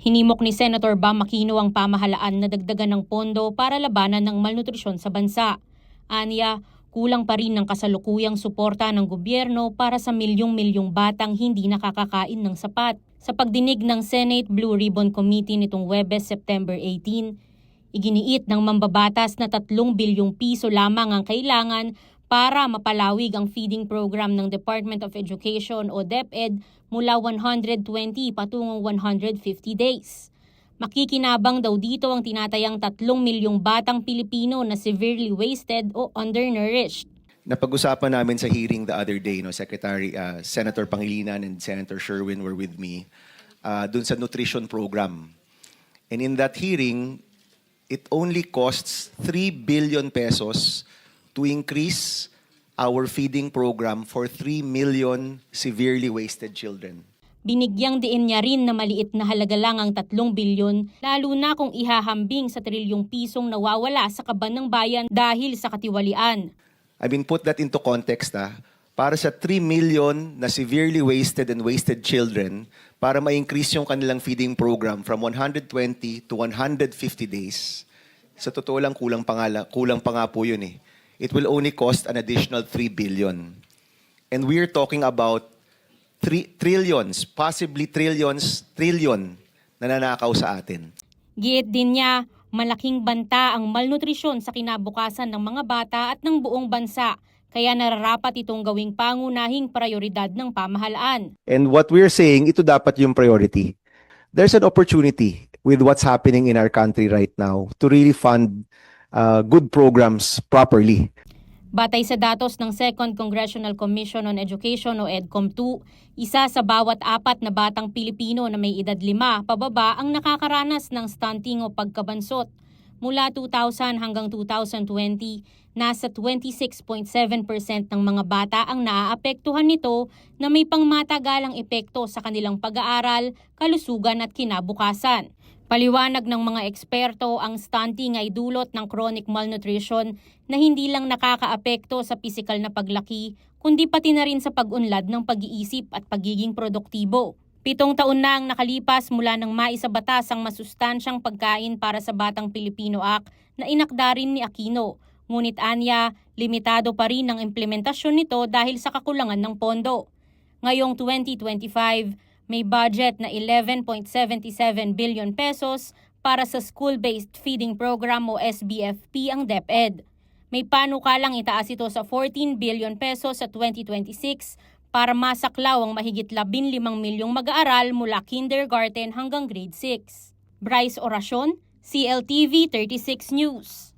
Hinimok ni Senator Bam Aquino ang pamahalaan na dagdagan ng pondo para labanan ng malnutrisyon sa bansa. Anya, kulang pa rin ng kasalukuyang suporta ng gobyerno para sa milyong-milyong batang hindi nakakakain ng sapat. Sa pagdinig ng Senate Blue Ribbon Committee nitong Webes, September 18, iginiit ng mambabatas na 3 bilyong piso lamang ang kailangan para mapalawig ang feeding program ng Department of Education o DepEd mula 120 patungong 150 days. Makikinabang daw dito ang tinatayang 3 milyong batang Pilipino na severely wasted o undernourished. Napag-usapan namin sa hearing the other day, no, Secretary uh, Senator Pangilinan and Senator Sherwin were with me uh, dun sa nutrition program. And in that hearing, it only costs 3 billion pesos to increase our feeding program for 3 million severely wasted children. Binigyang diin niya rin na maliit na halaga lang ang 3 bilyon, lalo na kung ihahambing sa trilyong pisong nawawala sa kaban ng bayan dahil sa katiwalian. I mean, put that into context, ah. Para sa 3 million na severely wasted and wasted children, para ma-increase yung kanilang feeding program from 120 to 150 days, sa totoo lang, kulang pa nga, kulang pa nga po yun eh. It will only cost an additional 3 billion. And we're talking about 3 trillions, possibly trillions, trillion na nanakaw sa atin. Giit din niya, malaking banta ang malnutrisyon sa kinabukasan ng mga bata at ng buong bansa, kaya nararapat itong gawing pangunahing prioridad ng pamahalaan. And what we're saying, ito dapat yung priority. There's an opportunity with what's happening in our country right now to really fund uh, good programs properly. Batay sa datos ng Second Congressional Commission on Education o EDCOM2, isa sa bawat apat na batang Pilipino na may edad lima pababa ang nakakaranas ng stunting o pagkabansot. Mula 2000 hanggang 2020, nasa 26.7% ng mga bata ang naaapektuhan nito na may pangmatagalang epekto sa kanilang pag-aaral, kalusugan at kinabukasan. Paliwanag ng mga eksperto, ang stunting ay dulot ng chronic malnutrition na hindi lang nakakaapekto sa pisikal na paglaki, kundi pati na rin sa pag-unlad ng pag-iisip at pagiging produktibo. Pitong taon na ang nakalipas mula nang maisabatas ang masustansyang pagkain para sa Batang Pilipino Act na inakda rin ni Aquino. Ngunit anya, limitado pa rin ang implementasyon nito dahil sa kakulangan ng pondo. Ngayong 2025, may budget na 11.77 billion pesos para sa School-Based Feeding Program o SBFP ang DepEd. May panukalang itaas ito sa 14 billion pesos sa 2026 para masaklaw ang mahigit 15 milyong mag-aaral mula kindergarten hanggang grade 6. Bryce Orasyon, CLTV 36 News.